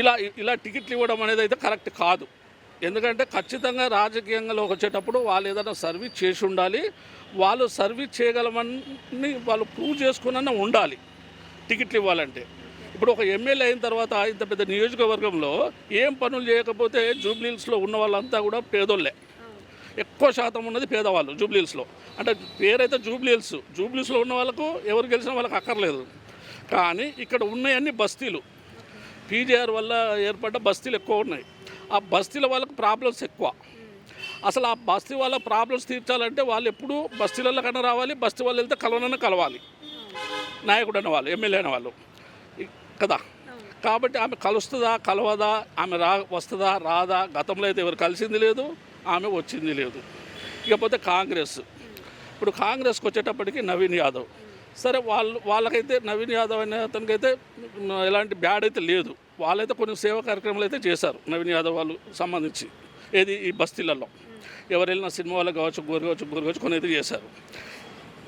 ఇలా ఇలా టికెట్లు ఇవ్వడం అనేది అయితే కరెక్ట్ కాదు. ఎందుకంటే ఖచ్చితంగా రాజకీయంగాలోకి వచ్చేటప్పుడు వాళ్ళు ఏదైనా సర్వీస్ చేసి ఉండాలి. వాళ్ళు సర్వీస్ చేయగలమని వాళ్ళు ప్రూవ్ చేసుకున్న ఉండాలి టికెట్లు ఇవ్వాలంటే. ఇప్పుడు ఒక ఎమ్మెల్యే అయిన తర్వాత ఇంత పెద్ద నియోజకవర్గంలో ఏం పనులు చేయకపోతే జూబ్లీహిల్స్లో ఉన్న వాళ్ళంతా కూడా పేదోళ్ళే. ఎక్కువ శాతం ఉన్నది పేదవాళ్ళు జూబ్లీహిల్స్లో అంటే పేరైతే జూబ్లీహిల్స్ జూబ్లీహిల్స్లో ఉన్న వాళ్ళకు ఎవరు గెలిచిన వాళ్ళకి అక్కర్లేదు. కానీ ఇక్కడ ఉన్నాయన్నీ బస్తీలు. పీజీఆర్ వల్ల ఏర్పడ్డ బస్తీలు ఎక్కువ ఉన్నాయి. ఆ బస్తీల వాళ్ళకి ప్రాబ్లమ్స్ ఎక్కువ. అసలు ఆ బస్తీ వాళ్ళ ప్రాబ్లమ్స్ తీర్చాలంటే వాళ్ళు ఎప్పుడూ బస్తీలలో కన్నా రావాలి బస్తీ వాళ్ళు వెళ్తే కలవనన్నా కలవాలి. నాయకుడు అనే వాళ్ళు ఎమ్మెల్యే అనే వాళ్ళు. కదా? కాబట్టి ఆమె కలుస్తుందా కలవదా ఆమె రా వస్తుందా రాదా? గతంలో అయితే ఎవరు కలిసింది లేదు ఆమె వచ్చింది లేదు. ఇకపోతే కాంగ్రెస్. ఇప్పుడు కాంగ్రెస్కి వచ్చేటప్పటికి నవీన్ యాదవ్. సరే వాళ్ళు వాళ్ళకైతే నవీన్ యాదవ్ అనే అతనికైతే ఎలాంటి బ్యాడ్ అయితే లేదు. వాళ్ళైతే కొన్ని సేవా కార్యక్రమాలు అయితే చేశారు నవీన్ యాదవ్ వాళ్ళు సంబంధించి. ఏది ఈ బస్తీలలో. ఎవరు వెళ్ళినా సినిమా వాళ్ళకి కావచ్చు గోరు కావచ్చు గోరు కావచ్చు కొన్ని అయితే చేశారు.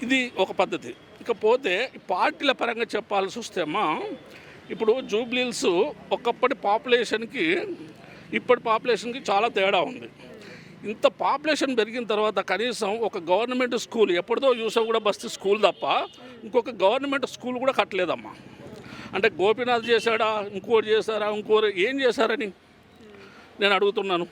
ఇది ఒక పద్ధతి. ఇకపోతే పార్టీల పరంగా చెప్పాల్సి వస్తే ఇప్పుడు జూబ్లీల్స్ ఒకప్పటి పాపులేషన్కి ఇప్పటి పాపులేషన్కి చాలా తేడా ఉంది. ఇంత పాపులేషన్ పెరిగిన తర్వాత కనీసం ఒక గవర్నమెంట్ స్కూల్ ఎప్పటిదో చూసా కూడా బస్తీ స్కూల్ తప్ప ఇంకొక గవర్నమెంట్ స్కూల్ కూడా కట్టలేదమ్మా. అంటే గోపీనాథ్ చేశాడా ఇంకోటి చేశారా ఇంకోరు ఏం చేశారని నేను అడుగుతున్నాను.